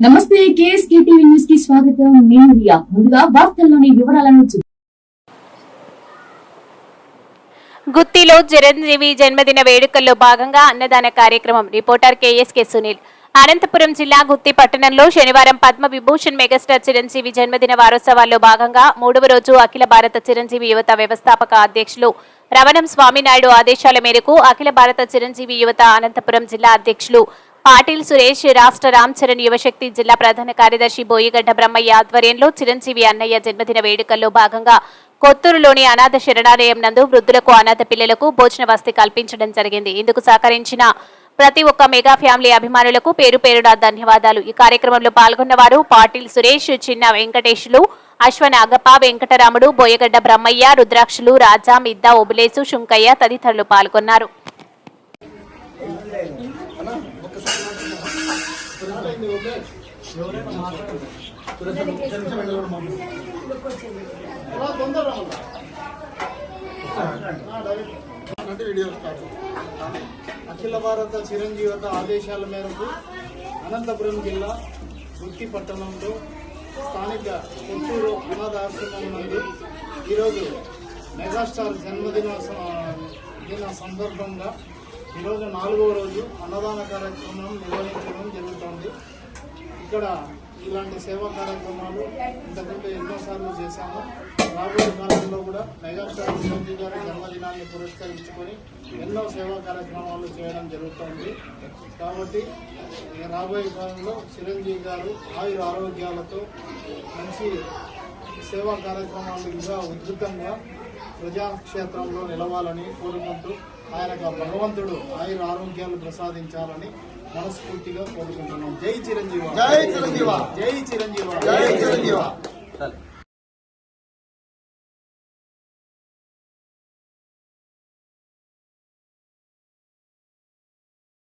నమస్తే KSK TV న్యూస్కి స్వాగతం. నేను రియా. ముందుగా వార్తల్లోని వివరాలను చూ- గుత్తిలో చిరంజీవి జన్మదిన వేడుకల్లో భాగంగా అన్నదాన కార్యక్రమం. Reporter KSK Sunil. అనంతపురం జిల్లా గుత్తి పట్టణంలో శనివారం పద్మ విభూషణ్ మెగాస్టార్ చిరంజీవి జన్మదిన వారోత్సవాల్లో భాగంగా మూడవ రోజు అఖిల భారత చిరంజీవి యువత వ్యవస్థాపక అధ్యక్షులు రవణం స్వామినాయుడు ఆదేశాల మేరకు అఖిల భారత చిరంజీవి యువత అనంతపురం జిల్లా అధ్యక్షులు పాటిల్ సురేష్ రాష్ట్ర రామ్ చరణ్ యువశక్తి జిల్లా ప్రధాన కార్యదర్శి బోయిగడ్డ బ్రహ్మయ్య ఆధ్వర్యంలో చిరంజీవి అన్నయ్య జన్మదిన వేడుకల్లో భాగంగా కొత్తూరులోని అనాథ శరణాలయం నందు వృద్ధులకు అనాథ పిల్లలకు భోజన వసతి కల్పించడం జరిగింది. ఇందుకు సహకరించిన ప్రతి ఒక్క మెగా ఫ్యామిలీ అభిమానులకు పేరు పేరున ధన్యవాదాలు. ఈ కార్యక్రమంలో పాల్గొన్న వారు పాటిల్ సురేష్ చిన్న వెంకటేశులు అశ్వన్ వెంకటరాముడు బోయగడ్డ బ్రహ్మయ్య రుద్రాక్షులు రాజా మిద్దా ఒబులేసు శుంకయ్య తదితరులు పాల్గొన్నారు. వీడియో స్టార్ట్ అఖిల భారత చిరంజీవత ఆదేశాల మేరకు అనంతపురం జిల్లా వృత్తి పట్టణంలో స్థానిక కొత్తూరు అనాథ ఆశ్రమం నందు ఈరోజు మెగాస్టార్ జన్మదిన దిన సందర్భంగా ఈరోజు నాలుగవ రోజు అన్నదాన కార్యక్రమం నిర్వహించడం జరుగుతోంది. ఇక్కడ ఇలాంటి సేవా కార్యక్రమాలు ఇంతకుముందు ఎన్నోసార్లు చేశాము. రాబోయే కాలంలో కూడా మెగాస్టార్ చిరంజీవి గారి జన్మదినాన్ని పురస్కరించుకొని ఎన్నో సేవా కార్యక్రమాలు చేయడం జరుగుతోంది. కాబట్టి రాబోయే కాలంలో చిరంజీవి గారు ఆయుర ఆరోగ్యాలతో మంచి సేవా కార్యక్రమాలు ఇంకా ఉధృతంగా ప్రజాక్షేత్రంలో నిలవాలని కోరుకుంటూ ఆయనకు భగవంతుడు ఆయుర ఆరోగ్యాలు ప్రసాదించాలని మనస్ఫూర్తిగా కోరుకుంటున్నాం. జై చిరంజీవ జై చిరంజీవ జై చిరంజీవ జై చిరంజీవ